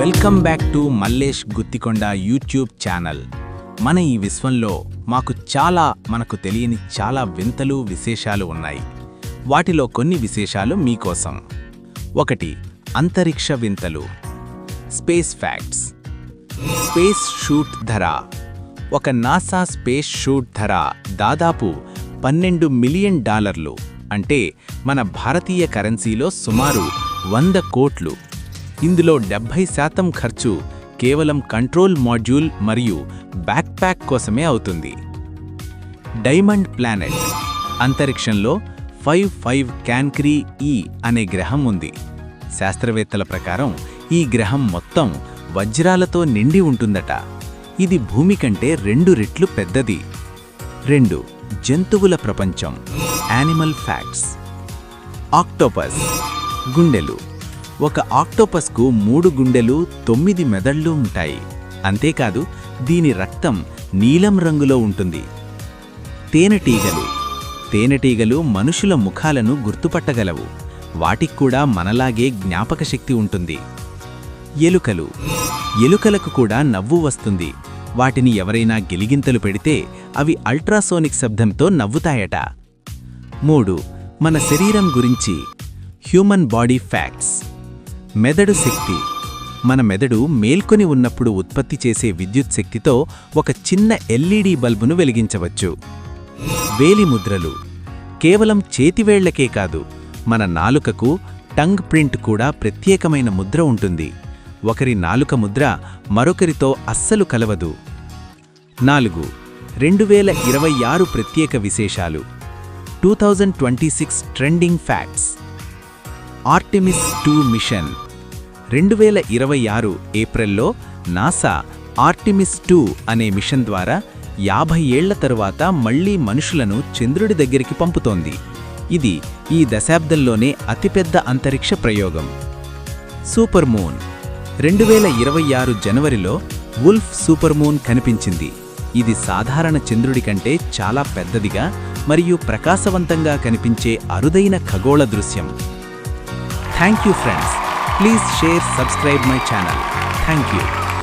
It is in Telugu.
Welcome back to Mallesh Guttikonda YouTube channel మన ఈ విశ్వంలో మాకు చాలా మనకు తెలియని చాలా వింతలు విశేషాలు ఉన్నాయి వాటిలో కొన్ని విశేషాలు మీకోసం ఒకటి అంతరిక్ష వింతలు స్పేస్ ఫ్యాక్ట్స్ స్పేస్ షూట్ ధర ఒక నాసా స్పేస్ షూట్ ధర దాదాపు పన్నెండు మిలియన్ డాలర్లు అంటే మన భారతీయ కరెన్సీలో సుమారు వంద కోట్లు ఇందులో డెబ్భై శాతం ఖర్చు కేవలం కంట్రోల్ మాడ్యూల్ మరియు బ్యాక్ప్యాక్ కోసమే అవుతుంది డైమండ్ ప్లానెట్ అంతరిక్షంలో ఫైవ్ ఫైవ్ క్యాన్క్రీ ఈ అనే గ్రహం ఉంది శాస్త్రవేత్తల ప్రకారం ఈ గ్రహం మొత్తం వజ్రాలతో నిండి ఉంటుందట ఇది భూమి కంటే రెండు రెట్లు పెద్దది రెండు జంతువుల ప్రపంచం యానిమల్ ఫ్యాక్ట్స్ ఆక్టోపస్ గుండెలు ఒక ఆక్టోపస్కు మూడు గుండెలు తొమ్మిది మెదళ్ళు ఉంటాయి అంతేకాదు దీని రక్తం నీలం రంగులో ఉంటుంది తేనెటీగలు తేనెటీగలు మనుషుల ముఖాలను గుర్తుపట్టగలవు వాటికి కూడా మనలాగే జ్ఞాపక శక్తి ఉంటుంది ఎలుకలు ఎలుకలకు కూడా నవ్వు వస్తుంది వాటిని ఎవరైనా గిలిగింతలు పెడితే అవి అల్ట్రాసోనిక్ శబ్దంతో నవ్వుతాయట మూడు మన శరీరం గురించి హ్యూమన్ బాడీ ఫ్యాక్ట్స్ మెదడు శక్తి మన మెదడు మేల్కొని ఉన్నప్పుడు ఉత్పత్తి చేసే విద్యుత్ శక్తితో ఒక చిన్న ఎల్ఈడి బల్బును వెలిగించవచ్చు వేలిముద్రలు కేవలం చేతివేళ్లకే కాదు మన నాలుకకు టంగ్ ప్రింట్ కూడా ప్రత్యేకమైన ముద్ర ఉంటుంది ఒకరి నాలుక ముద్ర మరొకరితో అస్సలు కలవదు నాలుగు రెండు వేల ఇరవై ఆరు ప్రత్యేక విశేషాలు two thousand twenty six trending facts Artemis two mission రెండు వేల ఇరవై ఆరు ఏప్రిల్లో నాసా ఆర్టిమిస్ టూ అనే మిషన్ ద్వారా యాభై ఏళ్ల తరువాత మళ్లీ మనుషులను చంద్రుడి దగ్గరికి పంపుతోంది ఇది ఈ దశాబ్దంలోనే అతిపెద్ద అంతరిక్ష ప్రయోగం సూపర్ మూన్ రెండు వేల ఇరవై ఆరు జనవరిలో వుల్ఫ్ సూపర్ మూన్ కనిపించింది ఇది సాధారణ చంద్రుడి కంటే చాలా పెద్దదిగా మరియు ప్రకాశవంతంగా కనిపించే అరుదైన ఖగోళ దృశ్యం Thank you friends. Please share, subscribe my channel. Thank you.